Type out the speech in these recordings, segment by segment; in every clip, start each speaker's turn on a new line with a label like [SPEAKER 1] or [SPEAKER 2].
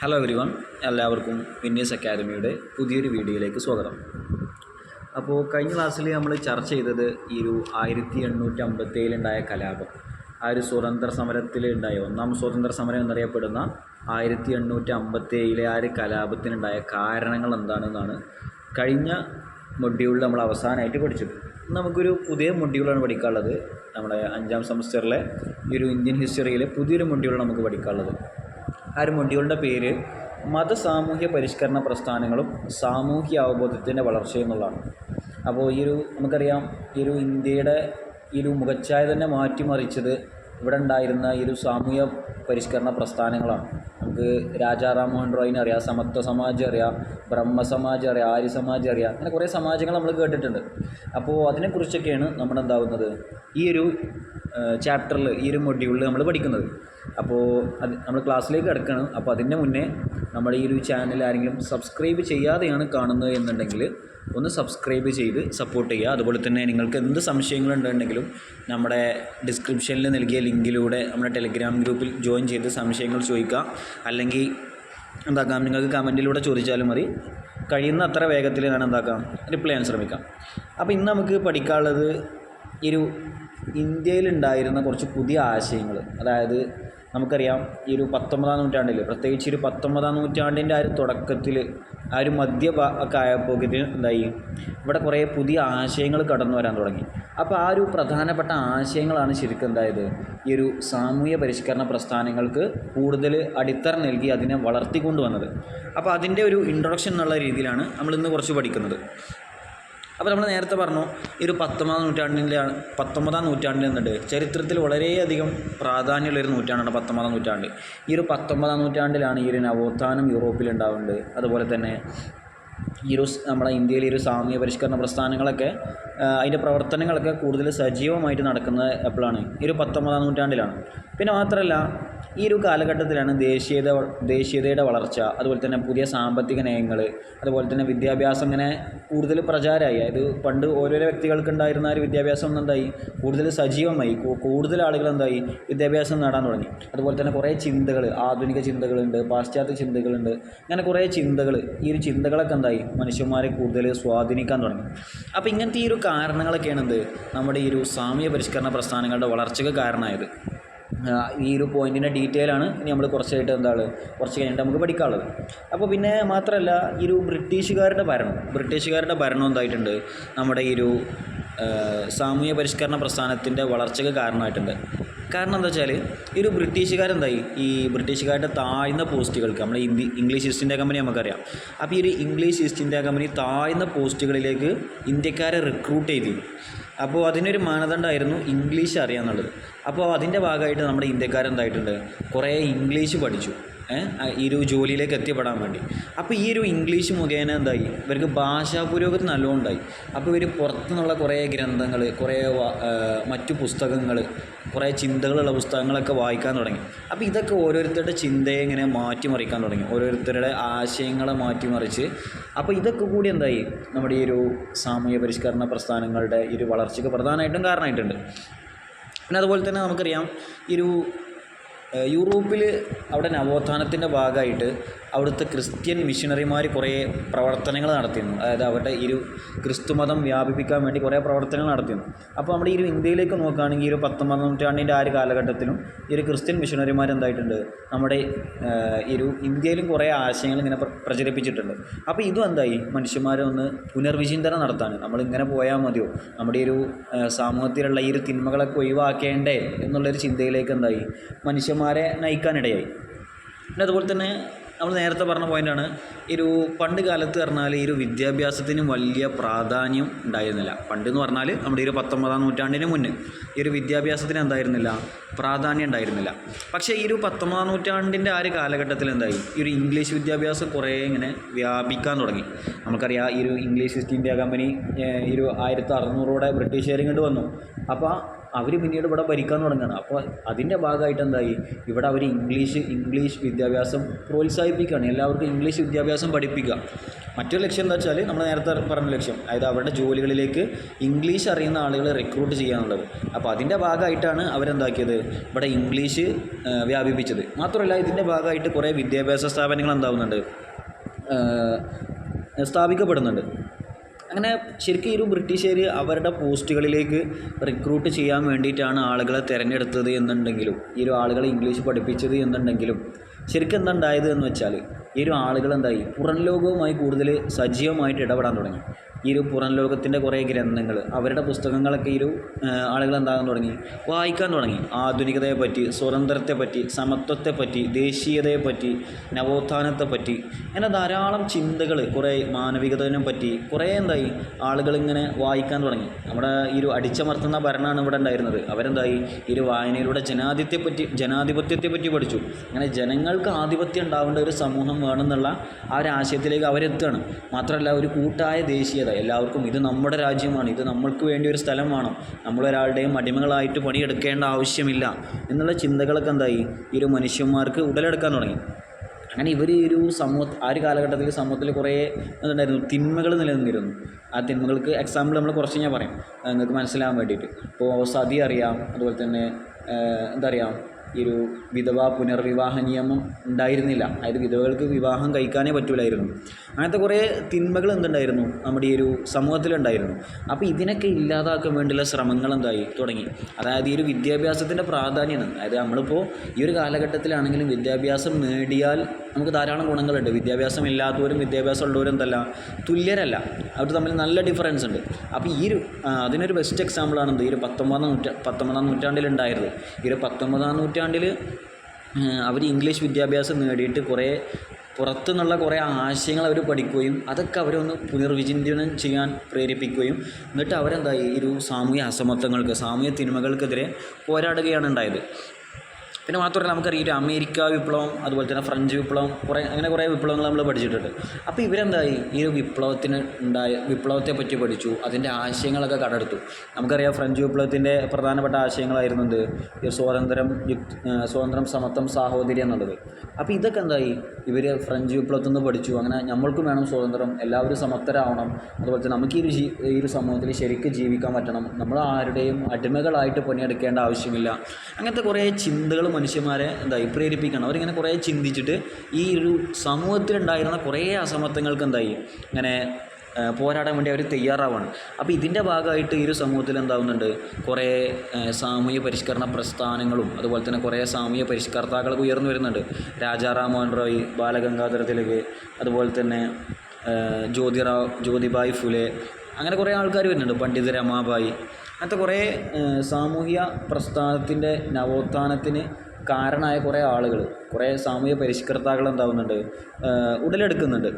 [SPEAKER 1] Hello everyone എല്ലാവർക്കും winners അക്കാദമിയുടെ പുതിയൊരു വീഡിയോയിലേക്ക് സ്വാഗതം. അപ്പോൾ കഴിഞ്ഞ ക്ലാസ്സിൽ നമ്മൾ ചർച്ച ചെയ്തത് ഈ ഒരു ആയിരത്തി എണ്ണൂറ്റി അമ്പത്തേഴിലുണ്ടായ കലാപം ആ ഒരു സ്വതന്ത്ര സമരത്തിൽ ഉണ്ടായ ഒന്നാം സ്വതന്ത്ര സമരം എന്നറിയപ്പെടുന്ന ആയിരത്തി എണ്ണൂറ്റി അമ്പത്തേഴിലെ ആ ഒരു കലാപത്തിനുണ്ടായ കാരണങ്ങൾ എന്താണെന്നാണ് കഴിഞ്ഞ മൊഡ്യൂളിൽ നമ്മൾ അവസാനമായിട്ട് പഠിച്ചത്. നമുക്കൊരു പുതിയ മൊഡ്യൂളാണ് പഠിക്കാനുള്ളത്. നമ്മുടെ അഞ്ചാം സെമസ്റ്ററിലെ ഈ ഒരു ഇന്ത്യൻ ഹിസ്റ്ററിയിലെ പുതിയൊരു മൊഡ്യൂളാണ് നമുക്ക് പഠിക്കാനുള്ളത്. ഒരു പേര് മത സാമൂഹ്യ പരിഷ്കരണ പ്രസ്ഥാനങ്ങളും സാമൂഹ്യ അവബോധത്തിന്റെ വളർച്ചയും എന്നുള്ളതാണ്. അപ്പോൾ ഈ ഒരു നമുക്കറിയാം ഈ ഒരു ഇന്ത്യയുടെ ഈ ഒരു മുഖച്ഛായ തന്നെ മാറ്റിമറിച്ചത് ഇവിടെ ഉണ്ടായിരുന്ന ഈ ഒരു സാമൂഹ്യ പരിഷ്കരണ പ്രസ്ഥാനങ്ങളാണ്. നമുക്ക് രാജാ റാം മോഹൻ റോയിനെ അറിയാം സമത്വ സമാജ് അറിയാം ബ്രഹ്മസമാജ് അറിയാം ആര്യ സമാജ് അറിയാം അങ്ങനെ കുറേ സമാജങ്ങൾ നമ്മൾ കേട്ടിട്ടുണ്ട്. അപ്പോൾ അതിനെക്കുറിച്ചൊക്കെയാണ് നമ്മൾ എന്താകുന്നത് ഈ ഒരു ചാപ്റ്ററിൽ ഈ ഒരു മൊഡ്യൂളിൽ നമ്മൾ പഠിക്കുന്നത്. അപ്പോൾ അത് നമ്മൾ ക്ലാസ്സിലേക്ക് കിടക്കണം. അപ്പോൾ അതിന്റെ മുന്നേ നമ്മുടെ ഈ ഒരു ചാനൽ ആരെങ്കിലും സബ്സ്ക്രൈബ് ചെയ്യാതെയാണ് കാണുന്നത് എന്നുണ്ടെങ്കിൽ ഒന്ന് സബ്സ്ക്രൈബ് ചെയ്ത് സപ്പോർട്ട് ചെയ്യുക. അതുപോലെ തന്നെ നിങ്ങൾക്ക് എന്ത് സംശയങ്ങളുണ്ടെങ്കിലും നമ്മുടെ ഡിസ്ക്രിപ്ഷനിൽ നൽകിയ ലിങ്കിലൂടെ നമ്മുടെ ടെലിഗ്രാം ഗ്രൂപ്പിൽ ജോയിൻ ചെയ്ത് സംശയങ്ങൾ ചോദിക്കുക. അല്ലെങ്കിൽ എന്താക്കാം? നിങ്ങൾക്ക് കമന്റിലൂടെ ചോദിച്ചാലും മതി. കഴിയുന്ന അത്ര വേഗത്തിൽ ഞാൻ എന്താക്കാം? റിപ്ലൈ ചെയ്യാൻ ശ്രമിക്കാം. അപ്പോൾ ഇന്ന് നമുക്ക് പഠിക്കാനുള്ളത് ഈ ഒരു ഇന്ത്യയിലുണ്ടായിരുന്ന കുറച്ച് പുതിയ ആശയങ്ങൾ. അതായത് നമുക്കറിയാം ഈ ഒരു പത്തൊമ്പതാം നൂറ്റാണ്ടിൽ പ്രത്യേകിച്ച് ഒരു പത്തൊമ്പതാം നൂറ്റാണ്ടിന്റെ ആ ഒരു തുടക്കത്തിൽ ആ ഒരു മധ്യ ഒക്കെ ആയപ്പോഴത്തിന് എന്തായി? ഇവിടെ കുറേ പുതിയ ആശയങ്ങൾ കടന്നു വരാൻ തുടങ്ങി. അപ്പോൾ ആ ഒരു പ്രധാനപ്പെട്ട ആശയങ്ങളാണ് ശരിക്കും എന്തായത്? ഈ ഒരു സാമൂഹ്യ പരിഷ്കരണ പ്രസ്ഥാനങ്ങൾക്ക് കൂടുതൽ അടിത്തറ നൽകി അതിനെ വളർത്തിക്കൊണ്ടുവന്നത്. അപ്പോൾ അതിന്റെ ഒരു ഇൻട്രൊഡക്ഷൻ എന്നുള്ള രീതിയിലാണ് നമ്മൾ ഇന്ന് കുറച്ച് പഠിക്കുന്നത്. അപ്പോൾ നമ്മൾ നേരത്തെ പറഞ്ഞു ഈ ഒരു പത്തൊമ്പതാം നൂറ്റാണ്ടിന്റെ പത്തൊമ്പതാം നൂറ്റാണ്ടിൽ നിന്നുണ്ട് ചരിത്രത്തിൽ വളരെയധികം പ്രാധാന്യമുള്ളൊരു നൂറ്റാണ്ടാണ് പത്തൊമ്പതാം നൂറ്റാണ്ട്. ഈ ഒരു പത്തൊമ്പതാം നൂറ്റാണ്ടിലാണ് ഈ ഒരു നവോത്ഥാനം യൂറോപ്പിൽ ഉണ്ടാവുന്നത്. അതുപോലെ തന്നെ ഈ ഒരു നമ്മുടെ ഇന്ത്യയിലെ ഒരു സാമൂഹ്യ പരിഷ്കരണ പ്രസ്ഥാനങ്ങളൊക്കെ അതിന്റെ പ്രവർത്തനങ്ങളൊക്കെ കൂടുതൽ സജീവമായിട്ട് നടക്കുന്നത് എപ്പോഴാണ്? ഈ ഒരു പത്തൊമ്പതാം നൂറ്റാണ്ടിലാണ്. പിന്നെ മാത്രമല്ല ഈ ഒരു കാലഘട്ടത്തിലാണ് ദേശീയത ദേശീയതയുടെ വളർച്ച അതുപോലെ തന്നെ പുതിയ സാമ്പത്തിക നയങ്ങൾ അതുപോലെ തന്നെ വിദ്യാഭ്യാസം ഇങ്ങനെ കൂടുതൽ പ്രചാരമായി. അതായത് പണ്ട് ഓരോരോ വ്യക്തികൾക്ക് ഉണ്ടായിരുന്ന ഒരു വിദ്യാഭ്യാസം എന്തായി? കൂടുതൽ സജീവമായി. കൂടുതൽ ആളുകൾ എന്തായി? വിദ്യാഭ്യാസം നേടാൻ തുടങ്ങി. അതുപോലെ തന്നെ കുറേ ചിന്തകൾ ആധുനിക ചിന്തകളുണ്ട് പാശ്ചാത്യ ചിന്തകളുണ്ട്. അങ്ങനെ കുറേ ചിന്തകൾ ഈ ഒരു ചിന്തകളൊക്കെ എന്തായി? മനുഷ്യന്മാരെ കൂടുതൽ സ്വാധീനിക്കാൻ തുടങ്ങി. അപ്പോൾ ഇങ്ങനത്തെ ഈ ഒരു കാരണങ്ങളൊക്കെയാണ് എന്ത്? നമ്മുടെ ഈ ഒരു സാമൂഹ്യ പരിഷ്കരണ പ്രസ്ഥാനങ്ങളുടെ വളർച്ചയ്ക്ക് കാരണമായത്. ഈ ഒരു പോയിന്റിന്റെ ഡീറ്റെയിൽ ആണ് ഇനി നമ്മൾ കുറച്ചായിട്ട് എന്താണ് കുറച്ച് കഴിഞ്ഞിട്ട് നമുക്ക് പഠിക്കാനുള്ളത്. അപ്പോൾ പിന്നെ മാത്രമല്ല ഈ ഒരു ബ്രിട്ടീഷുകാരുടെ ഭരണം ബ്രിട്ടീഷുകാരുടെ ഭരണം എന്തായിട്ടുണ്ട്? നമ്മുടെ ഈ ഒരു സാമൂഹ്യ പരിഷ്കരണ പ്രസ്ഥാനത്തിന്റെ വളർച്ചയ്ക്ക് കാരണമായിട്ടുണ്ട്. കാരണം എന്താ വെച്ചാൽ ഈ ഒരു ബ്രിട്ടീഷുകാരെന്തായി? ഈ ബ്രിട്ടീഷുകാരുടെ താഴ്ന്ന പോസ്റ്റുകൾക്ക് നമ്മുടെ India English East India company നമുക്കറിയാം. അപ്പോൾ ഈ ഒരു ഇംഗ്ലീഷ് ഈസ്റ്റ് ഇന്ത്യ കമ്പനി താഴ്ന്ന പോസ്റ്റുകളിലേക്ക് ഇന്ത്യക്കാരെ റിക്രൂട്ട് ചെയ്തു. അപ്പോൾ അതിനൊരു മാനദണ്ഡമായിരുന്നു ഇംഗ്ലീഷ് അറിയാന്നുള്ളത്. അപ്പോൾ അതിന്റെ ഭാഗമായിട്ട് നമ്മുടെ ഇന്ത്യക്കാരെന്തായിട്ടുണ്ട് കുറേ ഇംഗ്ലീഷ് പഠിച്ചു. ഈ ഒരു ജോലിയിലേക്ക് എത്തിപ്പെടാൻ വേണ്ടി. അപ്പോൾ ഈ ഒരു ഇംഗ്ലീഷ് മുഖേന എന്തായി? ഇവർക്ക് ഭാഷാ പുരോഗതി നല്ലോണം ഉണ്ടായി അപ്പോൾ ഇവർ പുറത്തുനിന്നുള്ള കുറേ ഗ്രന്ഥങ്ങൾ കുറേ മറ്റു പുസ്തകങ്ങൾ കുറേ ചിന്തകളുള്ള പുസ്തകങ്ങളൊക്കെ വായിക്കാൻ തുടങ്ങി. അപ്പോൾ ഇതൊക്കെ ഓരോരുത്തരുടെ ചിന്തയെ ഇങ്ങനെ മാറ്റിമറിക്കാൻ തുടങ്ങി. ഓരോരുത്തരുടെ ആശയങ്ങളെ മാറ്റിമറിച്ച്. അപ്പോൾ ഇതൊക്കെ കൂടി എന്തായി? നമ്മുടെ ഈ ഒരു സാമൂഹ്യ പരിഷ്കരണ പ്രസ്ഥാനങ്ങളുടെ ഈ ഒരു വളർച്ചയ്ക്ക് പ്രധാനമായിട്ടും കാരണമായിട്ടുണ്ട്. പിന്നെ അതുപോലെ തന്നെ നമുക്കറിയാം ഈ ഒരു യൂറോപ്പിൽ അവിടെ നവോത്ഥാനത്തിന്റെ ഭാഗമായിട്ട് അവിടുത്തെ ക്രിസ്ത്യൻ മിഷണറിമാർ കുറേ പ്രവർത്തനങ്ങൾ നടത്തിയിരുന്നു. അതായത് അവരുടെ ഒരു ക്രിസ്തുമതം വ്യാപിപ്പിക്കാൻ വേണ്ടി കുറേ പ്രവർത്തനങ്ങൾ നടത്തിയിരുന്നു. അപ്പോൾ നമ്മുടെ ഈ ഒരു ഇന്ത്യയിലേക്ക് നോക്കുകയാണെങ്കിൽ ഈ ഒരു പത്തൊമ്പതാം നൂറ്റാണ്ടിന്റെ ആ ഒരു കാലഘട്ടത്തിലും ഈ ഒരു ക്രിസ്ത്യൻ മിഷണറിമാർ എന്തായിട്ടുണ്ട്? നമ്മുടെ ഈ ഒരു ഇന്ത്യയിലും കുറേ ആശയങ്ങൾ ഇങ്ങനെ പ്രചരിപ്പിച്ചിട്ടുണ്ട്. അപ്പോൾ ഇതും എന്തായി? മനുഷ്യന്മാരെ ഒന്ന് പുനർവിചിന്തനം നടത്താണ് നമ്മളിങ്ങനെ പോയാൽ മതിയോ? നമ്മുടെ ഒരു സമൂഹത്തിലുള്ള ഈ ഒരു തിന്മകളൊക്കെ ഒഴിവാക്കേണ്ടേ? എന്നുള്ളൊരു ചിന്തയിലേക്ക് എന്തായി? മനുഷ്യന്മാരെ നയിക്കാനിടയായി. പിന്നെ അതുപോലെ തന്നെ നമ്മൾ നേരത്തെ പറഞ്ഞ പോയിന്റാണ് ഈ ഒരു പണ്ട് കാലത്ത് പറഞ്ഞാൽ ഈ ഒരു വിദ്യാഭ്യാസത്തിന് വലിയ പ്രാധാന്യം ഉണ്ടായിരുന്നില്ല. പണ്ട് എന്ന് പറഞ്ഞാൽ നമ്മുടെ ഈ ഒരു പത്തൊമ്പതാം നൂറ്റാണ്ടിന് മുന്നേ ഈ ഒരു വിദ്യാഭ്യാസത്തിന് എന്തായിരുന്നില്ല? പ്രാധാന്യം ഉണ്ടായിരുന്നില്ല. പക്ഷേ ഈ ഒരു പത്തൊമ്പതാം നൂറ്റാണ്ടിന്റെ ആ ഒരു കാലഘട്ടത്തിൽ എന്തായി? ഈ ഒരു ഇംഗ്ലീഷ് വിദ്യാഭ്യാസം കുറേ ഇങ്ങനെ വ്യാപിക്കാൻ തുടങ്ങി. നമുക്കറിയാം ഈ ഒരു ഇംഗ്ലീഷ് ഈസ്റ്റ് ഇന്ത്യ കമ്പനി ഈ ഒരു ആയിരത്തി അറുന്നൂറോടെ ബ്രിട്ടീഷുകാർ ഇങ്ങോട്ട് വന്നു. അപ്പോൾ അവർ പിന്നീട് ഇവിടെ ഭരിക്കാൻ തുടങ്ങുകയാണ്. അപ്പോൾ അതിന്റെ ഭാഗമായിട്ട് എന്തായി? ഇവിടെ അവർ ഇംഗ്ലീഷ് ഇംഗ്ലീഷ് വിദ്യാഭ്യാസം പ്രോത്സാഹിപ്പിക്കുകയാണ്. എല്ലാവർക്കും ഇംഗ്ലീഷ് വിദ്യാഭ്യാസം പഠിപ്പിക്കുക. മറ്റൊരു ലക്ഷ്യം എന്താ വെച്ചാൽ നമ്മൾ നേരത്തെ പറഞ്ഞ ലക്ഷ്യം. അതായത് അവരുടെ ജോലികളിലേക്ക് ഇംഗ്ലീഷ് അറിയുന്ന ആളുകളെ റിക്രൂട്ട് ചെയ്യാനുള്ളത്. അപ്പോൾ അതിന്റെ ഭാഗമായിട്ടാണ് അവരെന്താക്കിയത്? ഇവിടെ ഇംഗ്ലീഷ് വ്യാപിപ്പിച്ചത്. മാത്രമല്ല ഇതിന്റെ ഭാഗമായിട്ട് കുറേ വിദ്യാഭ്യാസ സ്ഥാപനങ്ങൾ എന്താവുന്നുണ്ട്? സ്ഥാപിക്കപ്പെടുന്നുണ്ട്. അങ്ങനെ ശരിക്കും ഈ ഒരു ബ്രിട്ടീഷുകാർ അവരുടെ പോസ്റ്റുകളിലേക്ക് റിക്രൂട്ട് ചെയ്യാൻ വേണ്ടിയിട്ടാണ് ആളുകളെ തിരഞ്ഞെടുത്തത് എന്നുണ്ടെങ്കിലും ഈ ഒരു ആളുകളെ ഇംഗ്ലീഷ് പഠിപ്പിച്ചത് എന്നുണ്ടെങ്കിലും ശരിക്കും എന്താ ഉണ്ടായത് എന്ന് വെച്ചാൽ ഈ ഒരു ആളുകൾ എന്തായി? പുറം ലോകവുമായി കൂടുതൽ സജീവമായിട്ട് ഇടപെടാൻ തുടങ്ങി. ഈ ഒരു പുറം ലോകത്തിന്റെ കുറേ ഗ്രന്ഥങ്ങൾ അവരുടെ പുസ്തകങ്ങളൊക്കെ ഈ ഒരു ആളുകൾ എന്താകാൻ തുടങ്ങി? വായിക്കാൻ തുടങ്ങി. ആധുനികതയെപ്പറ്റി സ്വതന്ത്രത്തെപ്പറ്റി സമത്വത്തെപ്പറ്റി ദേശീയതയെപ്പറ്റി നവോത്ഥാനത്തെപ്പറ്റി അങ്ങനെ ധാരാളം ചിന്തകൾ കുറേ മാനവികതനെ പറ്റി കുറേ എന്തായി? ആളുകൾ ഇങ്ങനെ വായിക്കാൻ തുടങ്ങി. നമ്മുടെ ഈ ഒരു അടിച്ചമർത്തുന്ന ഭരണമാണ് ഇവിടെ ഉണ്ടായിരുന്നത്. അവരെന്തായി? ഈ ഒരു വായനയിലൂടെ ജനാധിപത്യത്തെ ജനാധിപത്യത്തെപ്പറ്റി ജനാധിപത്യത്തെ പറ്റി പഠിച്ചു. അങ്ങനെ ജനങ്ങൾക്ക് ആധിപത്യം ഉണ്ടാവേണ്ട ഒരു സമൂഹം വേണമെന്നുള്ള ആ ഒരു ആശയത്തിലേക്ക് അവരെത്തുകയാണ്. മാത്രമല്ല ഒരു കൂട്ടായ ദേശീയത എല്ലാവർക്കും ഇത് നമ്മുടെ രാജ്യമാണ്. ഇത് നമ്മൾക്ക് വേണ്ടി ഒരു സ്ഥലമാണ് നമ്മളൊരാളുടെയും അടിമകളായിട്ട് പണിയെടുക്കേണ്ട ആവശ്യമില്ല. എന്നുള്ള ചിന്തകളൊക്കെ എന്തായി? ഈ ഒരു മനുഷ്യന്മാർക്ക് ഉടലെടുക്കാൻ തുടങ്ങി. അങ്ങനെ ഇവർ ഈ ഒരു സമൂഹ ആ ഒരു കാലഘട്ടത്തിൽ സമൂഹത്തിൽ കുറേ എന്തുണ്ടായിരുന്നു തിന്മകൾ നിലനിന്നിരുന്നു. ആ തിന്മകൾക്ക് എക്സാമ്പിൾ നമ്മൾ കുറച്ച് ഞാൻ പറയാം. നിങ്ങൾക്ക് മനസ്സിലാകാൻ വേണ്ടിയിട്ട്. ഇപ്പോൾ സതി അറിയാം. അതുപോലെ തന്നെ എന്താ പറയുക ഈ ഒരു വിധവ പുനർവിവാഹ നിയമം ഉണ്ടായിരുന്നില്ല. അതായത് വിധവകൾക്ക് വിവാഹം കഴിക്കാനേ പറ്റില്ലായിരുന്നു അങ്ങനത്തെ കുറേ തിന്മകൾ എന്തുണ്ടായിരുന്നു? നമ്മുടെ ഈ ഒരു സമൂഹത്തിലുണ്ടായിരുന്നു. അപ്പോൾ ഇതിനൊക്കെ ഇല്ലാതാക്കാൻ വേണ്ടിയുള്ള ശ്രമങ്ങൾ എന്തായി? തുടങ്ങി. അതായത് ഈ ഒരു വിദ്യാഭ്യാസത്തിന്റെ പ്രാധാന്യമാണ് അതായത് നമ്മളിപ്പോൾ ഈ ഒരു കാലഘട്ടത്തിലാണെങ്കിലും വിദ്യാഭ്യാസം നേടിയാൽ നമുക്ക് ധാരാളം ഗുണങ്ങളുണ്ട്. വിദ്യാഭ്യാസം ഇല്ലാത്തവരും വിദ്യാഭ്യാസം ഉള്ളവരും എന്തല്ല തുല്യരല്ല. അവർ തമ്മിൽ നല്ല ഡിഫറൻസ് ഉണ്ട്. അപ്പോൾ ഈ ഒരു അതിനൊരു ബെസ്റ്റ് എക്സാമ്പിളാണ് ഈ ഒരു പത്തൊമ്പതാം നൂറ്റാ പത്തൊമ്പതാം നൂറ്റാണ്ടിലുണ്ടായത് ഈ ഒരു പത്തൊമ്പതാം നൂറ്റാണ്ടിൽ അവർ ഇംഗ്ലീഷ് വിദ്യാഭ്യാസം നേടിയിട്ട് കുറേ പുറത്തുനിന്നുള്ള കുറേ ആശയങ്ങൾ അവർ പഠിക്കുകയും അതൊക്കെ അവരൊന്ന് പുനർവിചിന്തനം ചെയ്യാൻ പ്രേരിപ്പിക്കുകയും എന്നിട്ട് അവരെന്തായി? ഈ ഒരു സാമൂഹ്യ അസമത്വങ്ങൾക്ക് സാമൂഹ്യ തിന്മകൾക്കെതിരെ പോരാടുകയാണ് ഉണ്ടായത്. പിന്നെ മാത്രമല്ല നമുക്കറിയാം അമേരിക്ക വിപ്ലവം അതുപോലെ തന്നെ ഫ്രഞ്ച് വിപ്ലവം കുറേ അങ്ങനെ കുറേ വിപ്ലവങ്ങൾ നമ്മൾ പഠിച്ചിട്ടുണ്ട്. അപ്പോൾ ഇവരെന്തായി? ഈ വിപ്ലവത്തിന് ഉണ്ടായ വിപ്ലവത്തെ പറ്റി പഠിച്ചു അതിന്റെ ആശയങ്ങളൊക്കെ കടമെടുത്തു. നമുക്കറിയാം ഫ്രഞ്ച് വിപ്ലവത്തിന്റെ പ്രധാനപ്പെട്ട ആശയങ്ങളായിരുന്നു എന്ത്? സ്വാതന്ത്ര്യം സ്വാതന്ത്ര്യം സമത്വം സാഹോദര്യം എന്നുള്ളത്. അപ്പോൾ ഇതൊക്കെ എന്തായി? ഇവർ ഫ്രഞ്ച് വിപ്ലവത്തിൽ നിന്ന് പഠിച്ചു. അങ്ങനെ നമ്മൾക്കും വേണം സ്വാതന്ത്ര്യം എല്ലാവരും സമത്വരാവണം അതുപോലെ തന്നെ നമുക്ക് ഈ ഒരു ഈ ഒരു സമൂഹത്തിൽ ശരിക്കും ജീവിക്കാൻ പറ്റണം. നമ്മൾ ആരുടെയും അടിമകളായിട്ട് പണിയെടുക്കേണ്ട ആവശ്യമില്ല. അങ്ങനത്തെ കുറേ ചിന്തകൾ മനുഷ്യന്മാരെ എന്തായി പ്രേരിപ്പിക്കണം. അവരിങ്ങനെ കുറേ ചിന്തിച്ചിട്ട് ഈ ഒരു സമൂഹത്തിലുണ്ടായിരുന്ന കുറേ അസമത്വങ്ങൾക്ക് എന്തായി? ഇങ്ങനെ പോരാടാൻ വേണ്ടി അവർ തയ്യാറാവാണ്. അപ്പോൾ ഇതിന്റെ ഭാഗമായിട്ട് ഈ ഒരു സമൂഹത്തിൽ എന്താവുന്നുണ്ട്? കുറേ സാമൂഹ്യ പരിഷ്കരണ പ്രസ്ഥാനങ്ങളും അതുപോലെ തന്നെ കുറേ സാമൂഹ്യ പരിഷ്കർത്താക്കളൊക്കെ ഉയർന്നു വരുന്നുണ്ട്. രാജാ മോഹൻ റോയ് ബാലഗംഗാധര തിലക് അതുപോലെ തന്നെ ജ്യോതിറാവ് ജ്യോതിബായ് ഫുലെ അങ്ങനെ കുറേ ആൾക്കാർ വരുന്നുണ്ട്. പണ്ഡിത രമാബായി. അങ്ങനത്തെ കുറേ സാമൂഹ്യ പ്രസ്ഥാനത്തിന്റെ നവോത്ഥാനത്തിന് കാരണമായ കുറേ ആളുകൾ കുറേ സാമൂഹ്യ പരിഷ്കർത്താക്കൾ എന്താവുന്നുണ്ട് ഉടലെടുക്കുന്നുണ്ട്.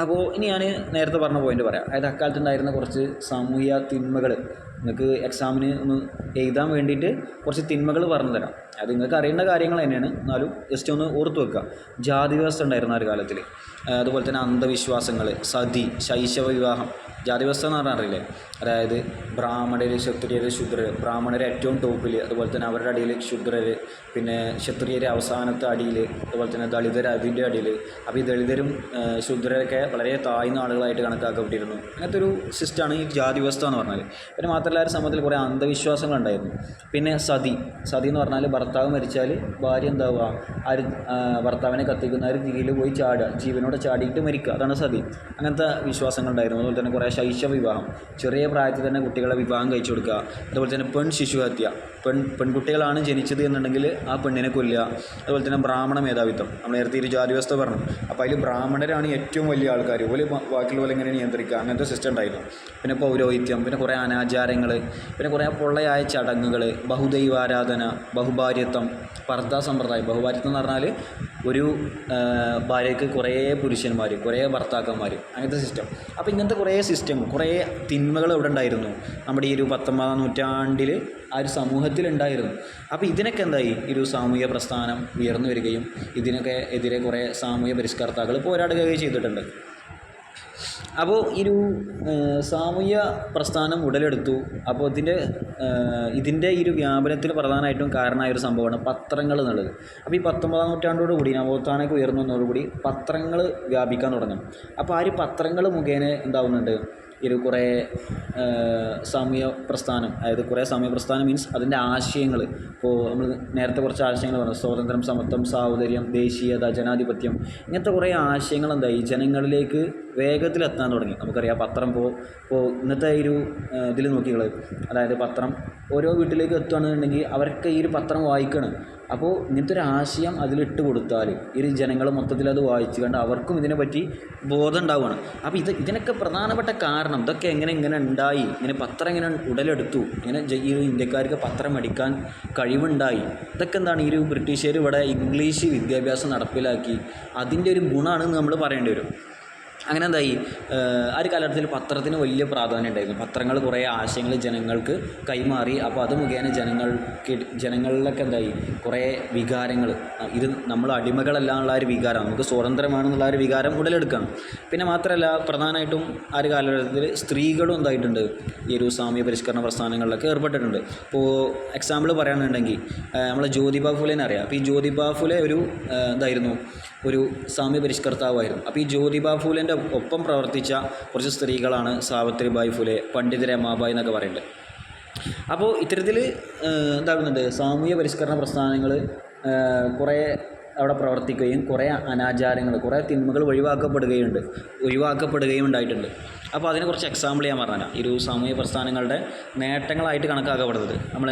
[SPEAKER 1] അപ്പോൾ ഇനി ഞാൻ നേരത്തെ പറഞ്ഞ പോയിന്റ് പറയാം. അതായത് അക്കാലത്ത് ഉണ്ടായിരുന്ന കുറച്ച് സാമൂഹ്യ തിന്മകൾ നിങ്ങൾക്ക് എക്സാമിന് ഒന്ന് എഴുതാൻ വേണ്ടിയിട്ട് കുറച്ച് തിന്മകൾ പറഞ്ഞു തരാം. അത് നിങ്ങൾക്ക് അറിയേണ്ട കാര്യങ്ങൾ തന്നെയാണ്. എന്നാലും ജസ്റ്റ് ഒന്ന് ഓർത്ത് വെക്കുക. ജാതി വ്യവസ്ഥ ഉണ്ടായിരുന്ന ഒരു കാലത്തിൽ അതുപോലെ തന്നെ അന്ധവിശ്വാസങ്ങൾ സതി ശൈശവ വിവാഹം ജാതി വ്യവസ്ഥ എന്ന് പറഞ്ഞാൽ അറിയില്ലേ? അതായത് ബ്രാഹ്മണർ ക്ഷത്രിയർ ശുദ്രർ ബ്രാഹ്മണർ ഏറ്റവും ടോപ്പിൽ അതുപോലെ തന്നെ അവരുടെ അടിയിൽ ശുദ്രർ പിന്നെ ക്ഷത്രിയർ അവസാനത്തെ അടിയിൽ അതുപോലെ തന്നെ ദളിതർ അതിന്റെ അടിയിൽ. അപ്പോൾ ഈ ദളിതരും ശുദ്രരൊക്കെ വളരെ താഴ്ന്ന ആളുകളായിട്ട് കണക്കാക്കപ്പെട്ടിരുന്നു. അങ്ങനത്തെ ഒരു സിസ്റ്റമാണ് ഈ ജാതി വ്യവസ്ഥ എന്ന് പറഞ്ഞാൽ. പിന്നെ മാത്രമല്ല ഒരു സമൂഹത്തിൽ കുറേ അന്ധവിശ്വാസങ്ങളുണ്ടായിരുന്നു പിന്നെ സതി. സതി എന്ന് പറഞ്ഞാൽ ഭർത്താവ് മരിച്ചാൽ ഭാര്യ എന്താവുക? ആ ഭർത്താവിനെ കത്തിക്കുന്ന ആ ഒരു തീയിൽ പോയി ചാടുക. ജീവനോട് ചാടിയിട്ട് മരിക്കുക. അതാണ് സതി. അങ്ങനത്തെ വിശ്വാസങ്ങൾ ഉണ്ടായിരുന്നു. അതുപോലെ തന്നെ കുറേ ശൈശവ വിവാഹം. ചെറിയ പ്രായത്തിൽ തന്നെ കുട്ടികളെ വിവാഹം കഴിച്ചു കൊടുക്കുക. അതുപോലെ തന്നെ പെൺ ശിശുഹത്യ പെൺ പെൺകുട്ടികളാണ് ജനിച്ചത് എന്നുണ്ടെങ്കിൽ ആ പെണ്ണിനെ കൊല്ലുക. അതുപോലെ തന്നെ ബ്രാഹ്മണ മേധാവിത്വം. നമ്മൾ നേരത്തെ ഒരു ജാതി വ്യവസ്ഥ പറഞ്ഞു. അപ്പോൾ അതിൽ ബ്രാഹ്മണരാണ് ഏറ്റവും വലിയ ആൾക്കാർ. പോലെ ബാക്കിയുള്ള പോലെ എങ്ങനെ നിയന്ത്രിക്കുക? അങ്ങനത്തെ സിസ്റ്റം ഉണ്ടായിരുന്നു. പിന്നെ പൗരോഹിത്യം പിന്നെ കുറേ അനാചാരങ്ങൾ പിന്നെ കുറേ പൊള്ളയായ ചടങ്ങുകൾ ബഹുദൈവാരാധന ബഹുഭാര്യത്വം പർദ്ദ സമ്പ്രദായം. ബഹുഭാര്യത്വം എന്ന് പറഞ്ഞാൽ ഒരു ഭാര്യയ്ക്ക് കുറേ പുരുഷന്മാർ കുറേ ഭർത്താക്കന്മാർ അങ്ങനത്തെ സിസ്റ്റം അപ്പോൾ ഇങ്ങനത്തെ കുറേ സിസ്റ്റം കുറേ തിന്മകൾ ഇവിടെ ഉണ്ടായിരുന്നു. നമ്മുടെ ഈ ഒരു പത്തൊമ്പതാം നൂറ്റാണ്ടിൽ ആ ഒരു സമൂഹത്തിലുണ്ടായിരുന്നു അപ്പോൾ ഇതിനൊക്കെ എന്തായി? ഒരു സാമൂഹ്യ പ്രസ്ഥാനം ഉയർന്നു വരികയും ഇതിനൊക്കെ എതിരെ കുറേ സാമൂഹ്യ പരിഷ്കർത്താക്കൾ പോരാടുകയും ചെയ്തിട്ടുണ്ട്. അപ്പോൾ ഈ ഒരു സാമൂഹ്യ പ്രസ്ഥാനം ഉടലെടുത്തു. അപ്പോൾ ഇതിന്റെ ഇതിന്റെ ഈ ഒരു വ്യാപനത്തിന് പ്രധാനമായിട്ടും കാരണമായ ഒരു സംഭവമാണ് പത്രങ്ങൾ എന്നുള്ളത്. അപ്പോൾ ഈ പത്തൊമ്പതാം നൂറ്റാണ്ടോട് കൂടി നവോത്ഥാനമൊക്കെ ഉയർന്നതോടുകൂടി പത്രങ്ങൾ വ്യാപിക്കാൻ തുടങ്ങും. അപ്പോൾ ആ ഒരു പത്രങ്ങൾ മുഖേന എന്താവുന്നുണ്ട്? ഈ ഒരു കുറേ സാമൂഹ്യ പ്രസ്ഥാനം അതായത് കുറേ സാമൂഹ്യ പ്രസ്ഥാനം മീൻസ് അതിന്റെ ആശയങ്ങൾ. ഇപ്പോൾ നമ്മൾ നേരത്തെ കുറച്ച് ആശയങ്ങൾ പറഞ്ഞു. സ്വാതന്ത്ര്യം സമത്വം സാഹോദര്യം ദേശീയത ജനാധിപത്യം ഇങ്ങനത്തെ കുറേ ആശയങ്ങൾ എന്തായി? ജനങ്ങളിലേക്ക് വേഗത്തിലെത്താൻ തുടങ്ങി. നമുക്കറിയാം പത്രം ഇപ്പോൾ ഇപ്പോൾ ഇന്നത്തെ ഈ ഒരു ഇതിൽ നോക്കികൾ അതായത് പത്രം ഓരോ വീട്ടിലേക്ക് എത്തുകയാണെന്നുണ്ടെങ്കിൽ അവർക്ക് ഈ ഒരു പത്രം വായിക്കണം. അപ്പോൾ ഇങ്ങനത്തെ ഒരു ആശയം അതിലിട്ട് കൊടുത്താൽ ഈ ഒരു ജനങ്ങൾ മൊത്തത്തിൽ അത് വായിച്ചു കണ്ട് അവർക്കും ഇതിനെപ്പറ്റി ബോധം ഉണ്ടാവുകയാണ് അപ്പോൾ ഇത് ഇതിനൊക്കെ പ്രധാനപ്പെട്ട കാരണം ഇതൊക്കെ എങ്ങനെ ഇങ്ങനെ ഉണ്ടായി ഇങ്ങനെ പത്രം ഇങ്ങനെ ഉടലെടുത്തു ഇങ്ങനെ ഈ ഇന്ത്യക്കാർക്ക് പത്രം അടിക്കാൻ കഴിവുണ്ടായി ഇതൊക്കെ എന്താണ് ഈ ഒരു ബ്രിട്ടീഷുകാർ ഇവിടെ ഇംഗ്ലീഷ് വിദ്യാഭ്യാസം നടപ്പിലാക്കി അതിന്റെ ഒരു ഗുണമാണെന്ന് നമ്മൾ പറയേണ്ടി വരും. അങ്ങനെ എന്തായി? ആ ഒരു കാലഘട്ടത്തിൽ പത്രത്തിന് വലിയ പ്രാധാന്യം ഉണ്ടായിരുന്നു. പത്രങ്ങൾ കുറേ ആശയങ്ങൾ ജനങ്ങൾക്ക് കൈമാറി. അപ്പോൾ അത് മുഖേന ജനങ്ങൾക്ക് ജനങ്ങളിലൊക്കെ എന്തായി? കുറേ വികാരങ്ങൾ. ഇത് നമ്മൾ അടിമകളല്ല എന്നുള്ള ഒരു വികാരം നമുക്ക് സ്വതന്ത്രമാണെന്നുള്ള ഒരു വികാരം ഉടലെടുക്കാം പിന്നെ മാത്രമല്ല പ്രധാനമായിട്ടും ആ ഒരു കാലഘട്ടത്തിൽ സ്ത്രീകളും എന്തായിട്ടുണ്ട്? ഈ ഒരു സാമൂഹ്യ പരിഷ്കരണ പ്രസ്ഥാനങ്ങളിലൊക്കെ ഏർപ്പെട്ടിട്ടുണ്ട്. ഇപ്പോൾ എക്സാമ്പിൾ പറയുകയാണെന്നുണ്ടെങ്കിൽ നമ്മളെ ജ്യോതിബ ഫുലേനെ അറിയാം. അപ്പോൾ ഈ ജ്യോതിബ ഫുലെ ഒരു എന്തായിരുന്നു? ഒരു സാമ്യ പരിഷ്കർത്താവായിരുന്നു അപ്പോൾ ഈ ജ്യോതിബ ഫൂലെന്റെ ഒപ്പം പ്രവർത്തിച്ച കുറച്ച് സ്ത്രീകളാണ് സാവിത്രിബായ് ഫുലെ പണ്ഡിത രമാബായ് എന്നൊക്കെ പറയുന്നത്. അപ്പോൾ ഇത്തരത്തിൽ എന്താകുന്നുണ്ട്? സാമൂഹ്യ പരിഷ്കരണ പ്രസ്ഥാനങ്ങൾ കുറേ അവിടെ പ്രവർത്തിക്കുകയും കുറേ അനാചാരങ്ങൾ കുറേ തിന്മകൾ ഒഴിവാക്കപ്പെടുകയുണ്ട് ഒഴിവാക്കപ്പെടുകയും ഉണ്ടായിട്ടുണ്ട്. അപ്പോൾ അതിനെക്കുറിച്ച് കുറച്ച് എക്സാമ്പിൾ ഞാൻ പറഞ്ഞുതരാം ഈ ഒരു സാമൂഹ്യ പ്രസ്ഥാനങ്ങളുടെ നേട്ടങ്ങളായിട്ട് കണക്കാക്കപ്പെടുന്നത്. നമ്മൾ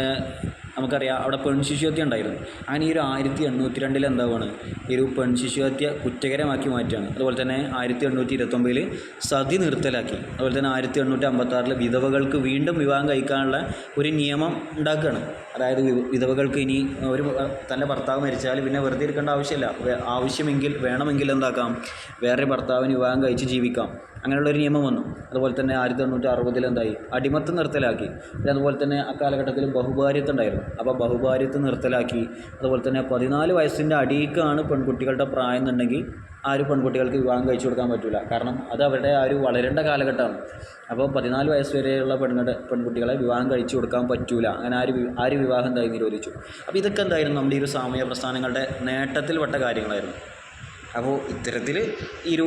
[SPEAKER 1] നമുക്കറിയാം അവിടെ പെൺശിശുഹത്യ ഉണ്ടായിരുന്നു. അങ്ങനെ ഈ ഒരു ആയിരത്തി എണ്ണൂറ്റി രണ്ടിൽ എന്താവാണ്? ഈ ഒരു പെൺശിശുഹത്യ കുറ്റകരമാക്കി മാറ്റുകയാണ്. അതുപോലെ തന്നെ ആയിരത്തി എണ്ണൂറ്റി ഇരുപത്തൊമ്പതിൽ സതി നിർത്തലാക്കി. അതുപോലെ തന്നെ ആയിരത്തി എണ്ണൂറ്റി അമ്പത്താറിൽ വിധവകൾക്ക് വീണ്ടും വിവാഹം കഴിക്കാനുള്ള ഒരു നിയമം ഉണ്ടാക്കുകയാണ്. അതായത് വിധവകൾക്ക് ഇനി ഒരു തന്റെ ഭർത്താവ് മരിച്ചാൽ പിന്നെ വെറുതെ ഇരിക്കേണ്ട ആവശ്യമില്ല. ആവശ്യമെങ്കിൽ വേണമെങ്കിൽ എന്താക്കാം? വേറെ ഭർത്താവിന് വിവാഹം കഴിച്ച് ജീവിക്കാം. അങ്ങനെയുള്ളൊരു നിയമം വന്നു. അതുപോലെ തന്നെ ആയിരത്തി എണ്ണൂറ്റി അറുപതിൽ എന്തായി അടിമത്തം നിർത്തലാക്കി. പിന്നെ അതുപോലെ തന്നെ അക്കാലഘട്ടത്തിൽ ബഹുഭാര്യത്വം ഉണ്ടായിരുന്നു അപ്പോൾ ബഹുഭാര്യത്വം നിർത്തലാക്കി. അതുപോലെ തന്നെ പതിനാല് വയസ്സിന്റെ അടിയിക്കാണ് പെൺകുട്ടികളുടെ പ്രായം എന്നുണ്ടെങ്കിൽ ആ ഒരു പെൺകുട്ടികൾക്ക് വിവാഹം കഴിച്ചു കൊടുക്കാൻ പറ്റില്ല കാരണം അത് അവരുടെ ആ ഒരു വളരേണ്ട കാലഘട്ടമാണ്. അപ്പോൾ പതിനാല് വയസ്സ് വരെയുള്ള പെണ്ണുങ്ങളുടെ പെൺകുട്ടികളെ വിവാഹം കഴിച്ചു കൊടുക്കാൻ പറ്റൂല. അങ്ങനെ ആ ഒരു ആ ഒരു വിവാഹം എന്തായി നിരോധിച്ചു? അപ്പോൾ ഇതൊക്കെ എന്തായിരുന്നു? നമ്മുടെ ഈ ഒരു സാമൂഹ്യ പ്രസ്ഥാനങ്ങളുടെ നേട്ടത്തിൽപ്പെട്ട കാര്യങ്ങളായിരുന്നു. അപ്പോൾ ഇത്തരത്തിൽ ഈ ഒരു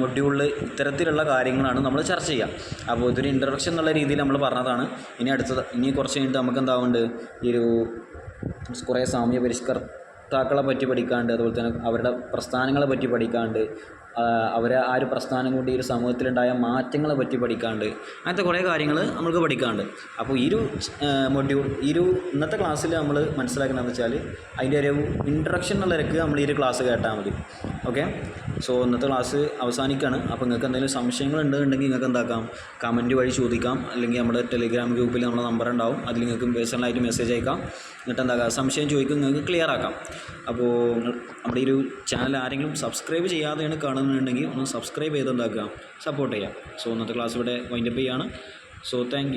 [SPEAKER 1] മൊഡ്യൂളിൽ ഇത്തരത്തിലുള്ള കാര്യങ്ങളാണ് നമ്മൾ ചർച്ച ചെയ്യുക അപ്പോൾ ഇതൊരു ഇൻട്രൊഡക്ഷൻ എന്നുള്ള രീതിയിൽ നമ്മൾ പറഞ്ഞതാണ്. ഇനി അടുത്തത് ഇനി കുറച്ച് കഴിഞ്ഞിട്ട് നമുക്ക് എന്താവുന്നുണ്ട് ഈ ഒരു കുറേ സാമൂഹ്യ പരിഷ്കർത്താക്കളെ പറ്റി പഠിക്കാണ്ട് അതുപോലെ തന്നെ അവരുടെ പ്രസ്ഥാനങ്ങളെ പറ്റി പഠിക്കാണ്ട് അവരെ ആ ഒരു പ്രസ്ഥാനം കൊണ്ട് ഈ ഒരു സമൂഹത്തിലുണ്ടായ മാറ്റങ്ങളെ പറ്റി പഠിക്കാണ്ട് അങ്ങനത്തെ കുറേ കാര്യങ്ങൾ നമുക്ക് പഠിക്കാണ്ട്. അപ്പോൾ ഈ ഒരു മൊഡ്യൂൾ ഈ ഒരു ഇന്നത്തെ ക്ലാസ്സിൽ നമ്മൾ മനസ്സിലാക്കണമെന്ന് വെച്ചാൽ അതിന്റെ ഒരു ഇൻട്രഡക്ഷൻ എന്നുള്ളവർക്ക് നമ്മൾ ഈ ഒരു ക്ലാസ് കേട്ടാൽ മതി. ഓക്കെ സോ ഇന്നത്തെ ക്ലാസ് അവസാനിക്കുകയാണ് അപ്പോൾ നിങ്ങൾക്ക് എന്തെങ്കിലും സംശയങ്ങൾ ഉണ്ടെന്നുണ്ടെങ്കിൽ നിങ്ങൾക്ക് എന്താക്കാം? കമന്റ് വഴി ചോദിക്കാം. അല്ലെങ്കിൽ നമ്മുടെ ടെലിഗ്രാം ഗ്രൂപ്പിൽ നമ്മുടെ നമ്പർ ഉണ്ടാവും. അതിൽ നിങ്ങൾക്ക് പേഴ്സണലായിട്ട് മെസ്സേജ് അയക്കാം. എന്നിട്ട് എന്താക്കാം സംശയം ചോദിക്കും നിങ്ങൾക്ക് ക്ലിയർ ആക്കാം. അപ്പോൾ നമ്മുടെ ഈ ഒരു ചാനൽ ആരെങ്കിലും സബ്സ്ക്രൈബ് ചെയ്യാതെയാണ് കാണുന്നുണ്ടെങ്കിൽ ഒന്ന് സബ്സ്ക്രൈബ് ചെയ്ത് എന്താക്കുക? സപ്പോർട്ട് ചെയ്യാം. സോ ഇന്നത്തെ ക്ലാസ് ഇവിടെ വൈൻഡപ്പ് ചെയ്യാണ്. So thank